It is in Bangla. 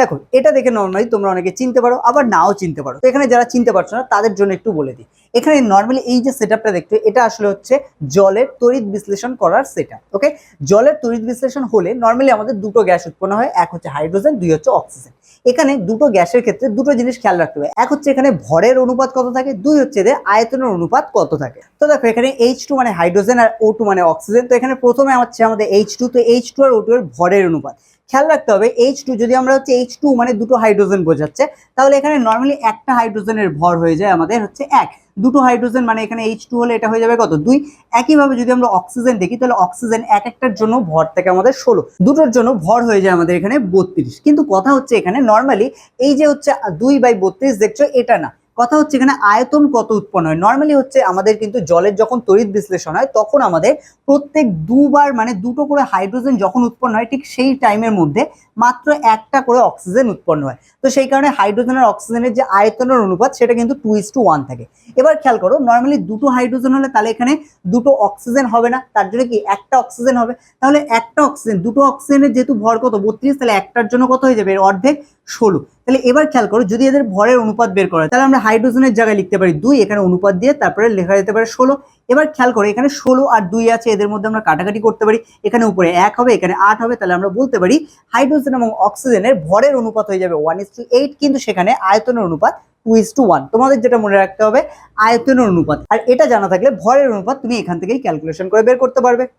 দেখো, এটা দেখে নর্মালি তোমরা অনেকে চিনতে পারো, আবার নাও চিনতে পারো। তো এখানে যারা চিনতে পারছ না, তাদের জন্য একটু বলে দিই। এখানে নর্মালি এই যে সেট সেটআপটা দেখতে, এটা আসলে হচ্ছে জলের তড়িৎ বিশ্লেষণ করার সেটআপ ওকে জলের তড়িৎ বিশ্লেষণ হলে নর্মালি আমাদের দুটো গ্যাস উৎপন্ন হয়, এক হচ্ছে হাইড্রোজেন দুই হচ্ছে অক্সিজেন এখানে দুটো গ্যাসের ক্ষেত্রে দুটো জিনিস খেয়াল রাখতে হবে। এক হচ্ছে এখানে ভরের অনুপাত কত থাকে, দুই হচ্ছে এদের আয়তনের অনুপাত কত থাকে। তো দেখো, এখানে এইচ টু মানে হাইড্রোজেন আর ও টু মানে অক্সিজেন তো এখানে প্রথমে হচ্ছে আমাদের এইচ টু তো এইচ টু আর ও টু এর ভরের অনুপাত। খেয়াল রাখতে হবে এইচ টু যদি আমরা হচ্ছে এইচ টু মানে দুটো হাইড্রোজেন বোঝাচ্ছে, তাহলে এখানে নর্মালি একটা হাইড্রোজেনের ভর হয়ে যায় আমাদের হচ্ছে এক। দুটো হাইড্রোজেন মানে এখানে এইচ টু হলে এটা হয়ে যাবে কত? দুই। একইভাবে যদি আমরা অক্সিজেন দেখি, তাহলে অক্সিজেন এক একটার জন্য ভর থাকে আমাদের ষোলো। দুটোর জন্য ভর হয়ে যায় আমাদের এখানে বত্রিশ। কিন্তু কথা হচ্ছে এখানে নর্মালি এই যে হচ্ছে দুই বাই বত্রিশ দেখছ, এটা না। কথা হচ্ছে এখানে আয়তন কত উৎপন্ন হয়? নর্মালি হচ্ছে আমাদের কিন্তু জলের যখন তড়িৎ বিশ্লেষণ হয়, তখন আমাদের প্রত্যেক দুবার মানে দুটো করে হাইড্রোজেন যখন উৎপন্ন হয়, ঠিক সেই টাইমের মধ্যে মাত্র একটা করে অক্সিজেন উৎপন্ন হয়। তো সেই কারণে হাইড্রোজেন আর অক্সিজেনের যে আয়তনের অনুপাত, সেটা কিন্তু টু ইস টু ওয়ান থাকে। এবার খেয়াল করো নর্মালি দুটো হাইড্রোজেন হলে তাহলে এখানে দুটো অক্সিজেন হবে না, তার জন্য কি একটা অক্সিজেন হবে? তাহলে একটা অক্সিজেন, দুটো অক্সিজেনের যেহেতু ভর কত? বত্রিশ, তাহলে একটার জন্য কত হয়ে যাবে? এর অর্ধেক ষোলো। তাহলে এবার খেয়াল করো, যদি এদের ভরের অনুপাত বের করা তাহলে আমরা হাইড্রোজেনের জায়গায় লিখতে পারি দুই, এখানে অনুপাত দিয়ে তারপরে লেখা যেতে পারে ষোলো। এবার খেয়াল করো, এখানে ষোলো আর দুই আছে, এদের মধ্যে আমরা কাটাকাটি করতে পারি। এখানে উপরে এক হবে, এখানে আট হবে, তাহলে আমরা বলতে পারি হাইড্রোজেন এবং অক্সিজেনের ভরের অনুপাত হয়ে যাবে ওয়ান ইস টু এইট কিন্তু সেখানে আয়তনের অনুপাত টু ইস টু ওয়ান তোমাদের যেটা মনে রাখতে হবে, আয়তনের অনুপাত। আর এটা জানা থাকলে ভরের অনুপাত তুমি এখান থেকেই ক্যালকুলেশন করে বের করতে পারবে।